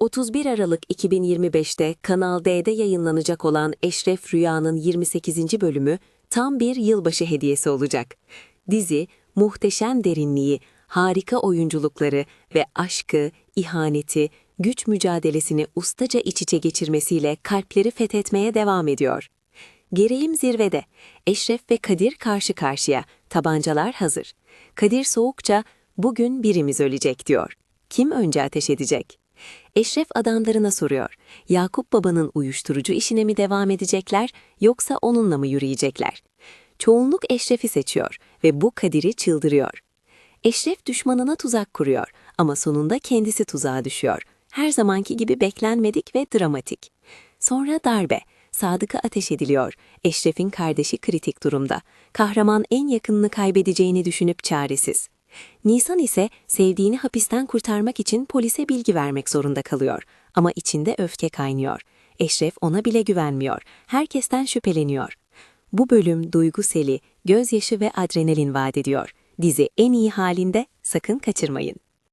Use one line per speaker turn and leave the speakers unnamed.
31 Aralık 2025'te Kanal D'de yayınlanacak olan Eşref Rüya'nın 28. bölümü tam bir yılbaşı hediyesi olacak. Dizi, muhteşem derinliği, harika oyunculukları ve aşkı, ihaneti, güç mücadelesini ustaca iç içe geçirmesiyle kalpleri fethetmeye devam ediyor. Gereğim zirvede. Eşref ve Kadir karşı karşıya. Tabancalar hazır. Kadir soğukça bugün birimiz ölecek diyor. Kim önce ateş edecek? Eşref adamlarına soruyor. Yakup babanın uyuşturucu işine mi devam edecekler yoksa onunla mı yürüyecekler? Çoğunluk Eşref'i seçiyor ve bu Kadir'i çıldırıyor. Eşref düşmanına tuzak kuruyor ama sonunda kendisi tuzağa düşüyor. Her zamanki gibi beklenmedik ve dramatik. Sonra darbe. Sadık'a ateş ediliyor. Eşref'in kardeşi kritik durumda. Kahraman en yakınını kaybedeceğini düşünüp çaresiz. Nisan ise sevdiğini hapisten kurtarmak için polise bilgi vermek zorunda kalıyor. Ama içinde öfke kaynıyor. Eşref ona bile güvenmiyor. Herkesten şüpheleniyor. Bu bölüm duyguseli, gözyaşı ve adrenalin vaat ediyor. Dizi en iyi halinde sakın kaçırmayın.